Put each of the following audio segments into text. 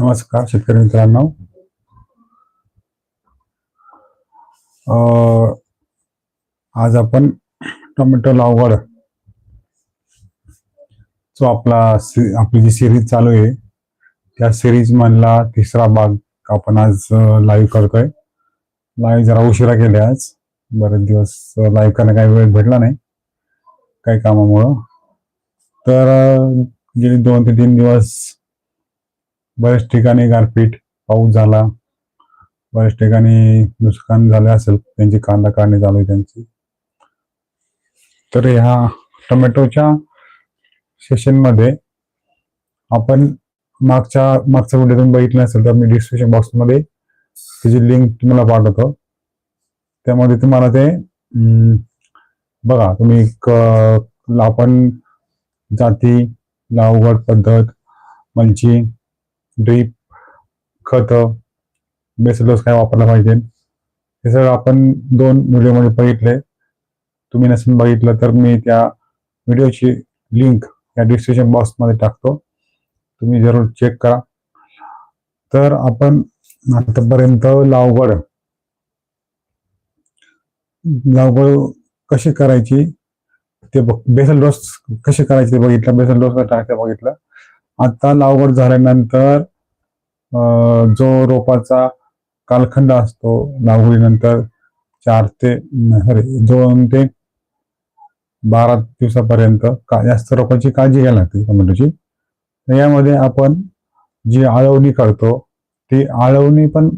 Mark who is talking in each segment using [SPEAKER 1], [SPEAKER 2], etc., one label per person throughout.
[SPEAKER 1] नमस्कार शेतकरी मित्रांनो. आज आपण टोमॅटो लागवड जो आपला आपली जी सिरीज चालू आहे त्या सिरीज मधला तिसरा भाग आपण आज लाईव्ह करतोय. लाईव्ह जरा उशिरा केले आज. बरेच दिवस लाईव्ह करायला काही वेळ भेटला नाही. काही कामामुळं. तर गेली दोन ते तीन दिवस बऱ्याच ठिकाणी गारपीट पाऊस झाला. बऱ्याच ठिकाणी नुकसान झाले असेल त्यांची कांदा काढणी चालू आहे त्यांची. तर ह्या टोमॅटोच्या सेशनमध्ये आपण मागच्या मागच्या व्हिडिओतून बघितलं असेल तर मी डिस्क्रिप्शन बॉक्समध्ये त्याची लिंक तुम्हाला पाठवतो. त्यामध्ये तुम्हाला ते बघा तुम्ही आपण जाती लावगड पद्धत मल्चिंग ड्रीप खत बेसलोस काय वापरला पाहिजे? हे सगळं आपण दोन व्हिडिओमध्ये बघितले. तुम्ही नसेल बघितलं तर मी त्या व्हिडिओची लिंक या डिस्क्रिप्शन बॉक्समध्ये टाकतो. तुम्ही जरूर चेक करा. तर आपण आतापर्यंत लागवड लागवड कशी करायची? ते बघ बेसल डोस कशी करायची ते बघितलं बेसल डोस टाकायचं बघितलं. आता लागवड झाल्यानंतर जो रोपाचा कालखंड असतो लागवडीनंतर चार ते सॉरी दोन ते बारा दिवसापर्यंत का जास्त रोपाची काळजी घ्यायला लागते टोमॅटोची तर यामध्ये आपण जी आळवणी करतो ती आळवणी पण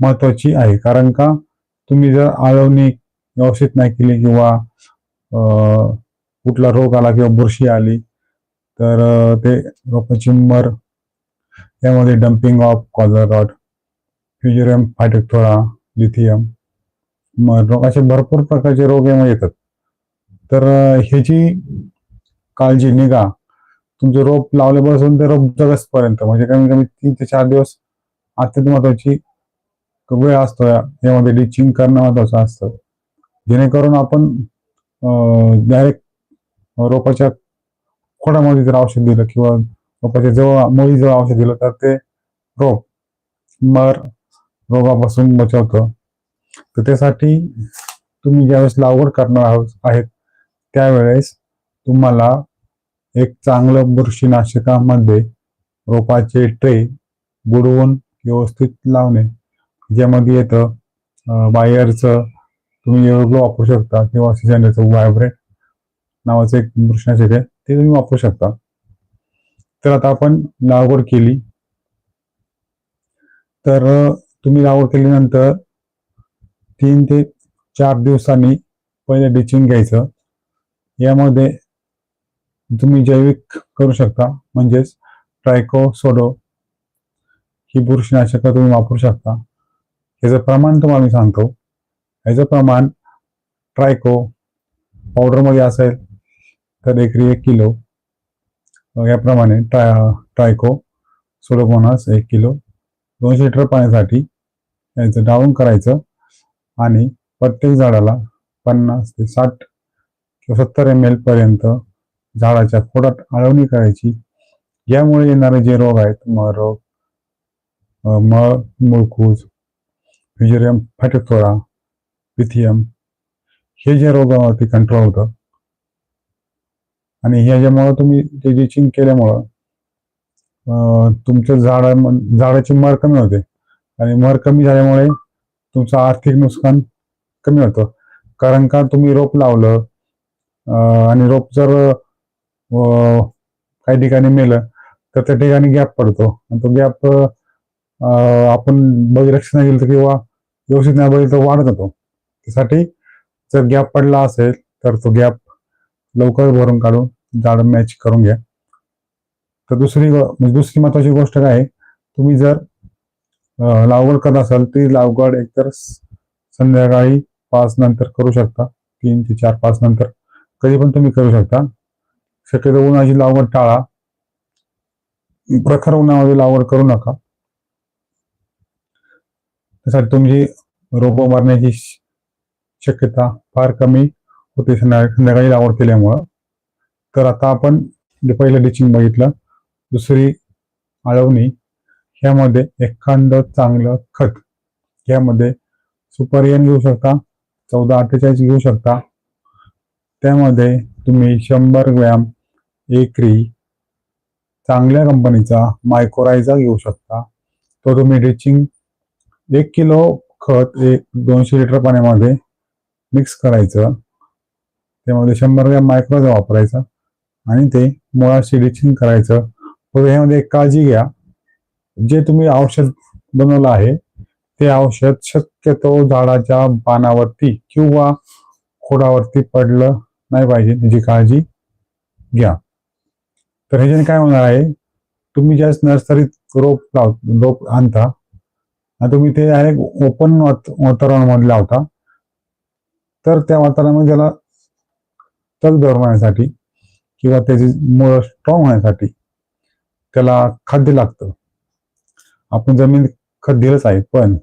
[SPEAKER 1] महत्वाची आहे. कारण का तुम्ही जर आळवणी व्यवस्थित नाही केली किंवा कुठला रोग आला किंवा बुरशी आली तर ते रोपाची मर यामध्ये damping off collar rot fusarium phytophthora pythium रोग असे भरपूर प्रकारचे रोग यामध्ये येतात. तर ह्याची काळजी निगा तुमचं रोप लावल्यापासून ते रोप जगसपर्यंत म्हणजे कमी कमी तीन ते चार दिवस अत्यंत महत्वाची वेळ असतो यामध्ये डिचिंग करणं महत्वाचं असतं. जेणेकरून आपण डायरेक्ट रोपाच्या खोडामध्ये जर औषध दिलं किंवा रोपाच्या जवळ मुळी जवळ औषध दिलं तर ते रोप मर रोगापासून बचावतं. तर त्यासाठी तुम्ही ज्यावेळेस लागवड करणार आहोत आहेत त्यावेळेस तुम्हाला एक चांगलं बुरशीनाशकामध्ये रोपाचे ट्रे बुडवून व्यवस्थित लावणे ज्यामध्ये येतं बायरचं तुम्ही एवढं वापरू शकता किंवा सिजनचं व्हायब्रेट नावाचं एक बुरशीनाशक आहे ते तुम्ही वापरू शकता. तर आता आपण लागवड केली. तर तुम्ही लागवड केल्यानंतर तीन ते चार दिवसांनी पहिले डिचिंग घ्यायचं. यामध्ये तुम्ही जैविक करू शकता म्हणजेच ट्रायको सोडो ही बुरशीनाशक तुम्ही वापरू शकता. याचं प्रमाण तुम्हाला मी सांगतो. याचं प्रमाण ट्रायको पावडरमध्ये असेल तर एकरी एक किलो याप्रमाणे ट्राय ट्रायको सोडोमोनास एक किलो दोनशे लिटर पाण्यासाठी याचं डाळून करायचं आणि प्रत्येक झाडाला पन्नास ते साठ किंवा सत्तर एम एल पर्यंत झाडाच्या खोडात आळवणी करायची. यामुळे येणारे जे रोग आहेत मळ रोग मळ मुळकूज फ्युजेरियम फॅटिक्टोरा पिथियम हे जे रोगावरती कंट्रोल होतं आणि ह्याच्यामुळं तुम्ही ते लिचिंग केल्यामुळं तुमच्या झाडा झाड झाडाची मर कमी होते. आणि मर कमी झाल्यामुळे तुमचं आर्थिक नुकसान कमी होतं. कारण का तुम्ही रोप लावलं आणि रोप जर काही ठिकाणी मेलं तर त्या ठिकाणी गॅप पडतो. आणि तो गॅप आपण बघ नाही गेलं तर किंवा व्यवस्थित नाही बघितलं तर वाढत होतो त्यासाठी जर गॅप पडला असेल तर तो गॅप लवकर भरून काढून जाड मॅच करून घ्या. तर दुसरी म्हणजे दुसरी महत्वाची गोष्ट काय? आहे तुम्ही जर लागवड करत असाल ती लागवड एकतर संध्याकाळी पाच नंतर करू शकता. तीन ते चार पाच नंतर. कधी पण तुम्ही करू शकता. शक्यतो उन्हाची लागवड टाळा. प्रखर उन्हामध्ये लागवड करू नका. त्यासाठी तुमची रोपं मारण्याची शक्यता फार कमी. होते संध्याकाळी लागवड केल्यामुळं. तर आता आपण जे पहिलं डिचिंग बघितलं दुसरी आळवणी ह्यामध्ये एखादं चांगलं खत ह्यामध्ये सुपरियन घेऊ शकता चौदा अठ्ठेचाळीस घेऊ शकता. त्यामध्ये तुम्ही शंभर ग्रॅम एकरी चांगल्या कंपनीचा मायकोरायझा घेऊ शकता. तो तुम्ही रिचिंग एक किलो खत एक दोनशे लिटर पाण्यामध्ये मिक्स करायचं. त्यामध्ये शंभर ग्रॅम मायक्रोचा वापरायचा आणि ते मुळाशी सिलेक्शन करायचं. ह्यामध्ये एक काळजी घ्या. जे तुम्ही औषध बनवलं आहे ते औषध शक्यतो झाडाच्या पानावरती किंवा खोडावरती पडलं नाही पाहिजे त्याची काळजी घ्या. तर ह्याच्याने काय होणार आहे तुम्ही ज्या नर्सरीत रोप लाव रोप आणता आणि तुम्ही ते डायरेक्ट ओपन वातावरणामध्ये लावता तर त्या वातावरणामध्ये त्याला तग धरण्यासाठी किंवा त्याची मुळं स्ट्रॉंग होण्यासाठी त्याला खाद्य लागतं. आपण जमीन खत दिलंच आहे पण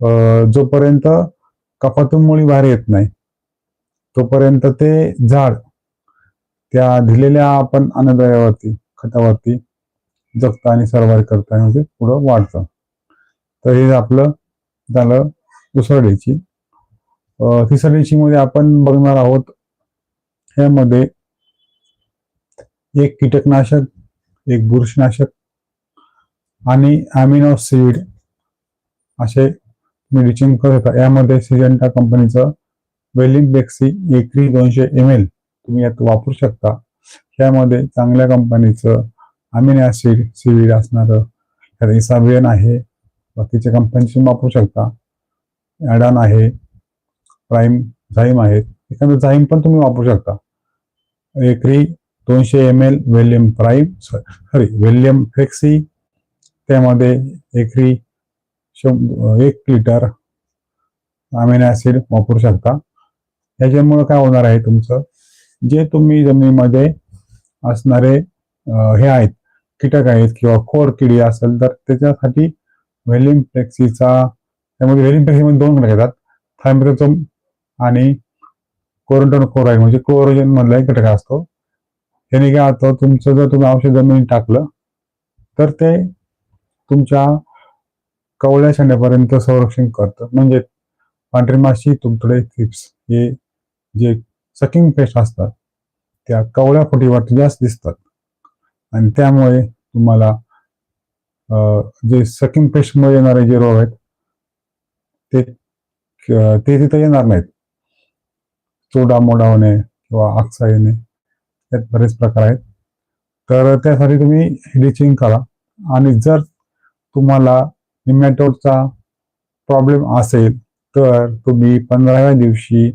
[SPEAKER 1] अं, जोपर्यंत कपातून मुळी बाहेर येत नाही तोपर्यंत ते झाड त्या दिलेल्या आपण अन्नदयावरती खतावरती जगतं आणि सर्वाइव्ह करतं आणि म्हणजे पुढं वाढतं. तर हे आपलं झालं दुसऱ्या डेची तिसऱ्या डेची मध्ये आपण बघणार आहोत ह्यामध्ये एक कीटकनाशक एक बुरशीनाशक आणि अमिनो सीड असे मेडिसिन करत होता यामध्ये सिजंटा कंपनीचं वेलिंगबेक्सी एकरी दोनशे एम एल तुम्ही यात वापरू शकता. यामध्ये चांगल्या कंपनीचं अमिनो ऍसिड सीड असणारं त्यात इसाबियन आहे. बाकीच्या कंपनीचे वापरू शकता. ॲडान आहे. प्राईम झाईम आहेत. एखादं झाईम पण तुम्ही वापरू शकता. एकरी दोनशे M L Velum Prime sorry Velum Flexi त्यामध्ये एकरी शंभ एक लिटर अमिनो ॲसिड वापरू शकता. ह्याच्यामुळं काय होणार आहे तुमचं? जे तुम्ही जमिनीमध्ये असणारे हे आहेत कीटक आहेत किंवा खोड किडी असेल तर त्याच्यासाठी व्हेलिम फ्लेक्सीचा त्यामध्ये व्हेलिम फ्लेक्सीमध्ये दोन घटक येतात थायम्ब्रोझम आणि कोरंटोन कोराय म्हणजे कोरोजन मधला एक घटक असतो. याने काय होतं तुमचं जर तुम्ही औषध जमिनीत टाकलं तर ते तुमच्या कवळ्या शेंड्यापर्यंत संरक्षण करतं. म्हणजे पांढरी माशी तुमकडे थिप्स हे जे सकिंग पेस्ट असतात त्या कवळ्या फुटीवरती जास्त दिसतात. आणि त्यामुळे तुम्हाला जे सकिंग पेस्टमुळे येणारे जे रोग आहेत ते ते तिथे येणार नाहीत. चोडा मोडा होणे किंवा आक्सा येणे यात बरेच प्रकार आहेत. तर त्यासाठी तुम्ही रिचिंग करा. आणि जर तुम्हाला निमॅटोडचा प्रॉब्लेम असेल तर तुम्ही पंधराव्या दिवशी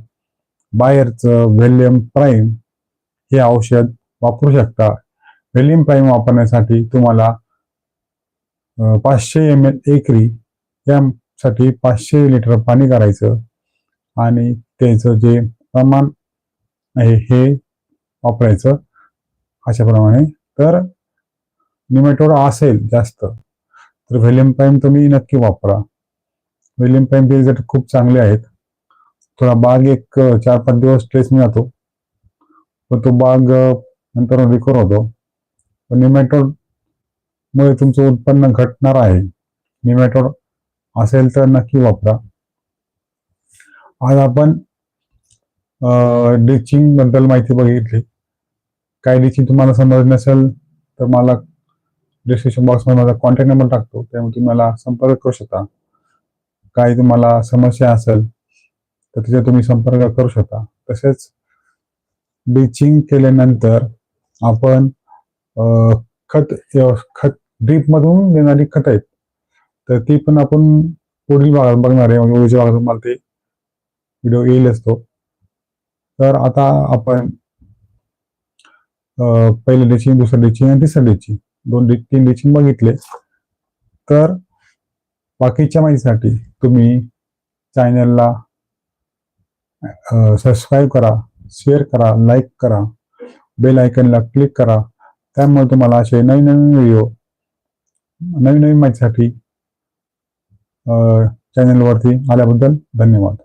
[SPEAKER 1] बाहेरचं व्हॅलियम प्राईम हे औषध वापरू शकता. व्हॅलियम प्राईम वापरण्यासाठी तुम्हाला पाचशे एम एल एकरी यासाठी पाचशे लिटर पाणी करायचं. आणि त्याचं जे प्रमाण आहे हे वापरायचं अशाप्रमाणे. तर निमेटोड असेल जास्त तर व्हॅल्युम पाईम तुम्ही नक्की वापरा. व्हॅलियम प्राईम रिझल्ट खूप चांगले आहेत. थोडा बाग एक चार पाच दिवस स्ट्रेस जातो. पण तो बाग नंतर रिकवर होतो. पण निमेटोड मुळे तुमचं उत्पन्न घटणार आहे. निमॅटोड असेल तर नक्की वापरा. आज आपण डिचिंगबद्दल माहिती बघितली. काय डिचिंग तुम्हाला समजलं नसेल तर मला डिस्क्रिप्शन बॉक्समध्ये माझा कॉन्टॅक्ट नंबर टाकतो त्यामुळे तुम्ही मला संपर्क करू शकता. काही तुम्हाला समस्या असेल तर तिथे तुम्ही संपर्क करू शकता. तसेच डिचिंग केल्यानंतर आपण खत खत ड्रीपमधून देणारी खत आहेत तर ती पण आपण पुढील भागात बघणार आहे. म्हणजे उद्याच्या भागात तुम्हाला ते व्हिडिओ येईलच तो तर आता आपण पहिली पहिलं डिचिंग दुसरं डिचिंग आणि तिसरं डिचिंग दोन तीन डिचिंग बघितले. तर बाकीच्या माहितीसाठी तुम्ही चॅनलला सबस्क्राईब करा शेअर करा लाईक करा बेल आयकनला क्लिक करा. त्यामुळे तुम्हाला असे नवीन नवीन व्हिडिओ नवीन नवीन माहितीसाठी चॅनलवरती आल्याबद्दल धन्यवाद.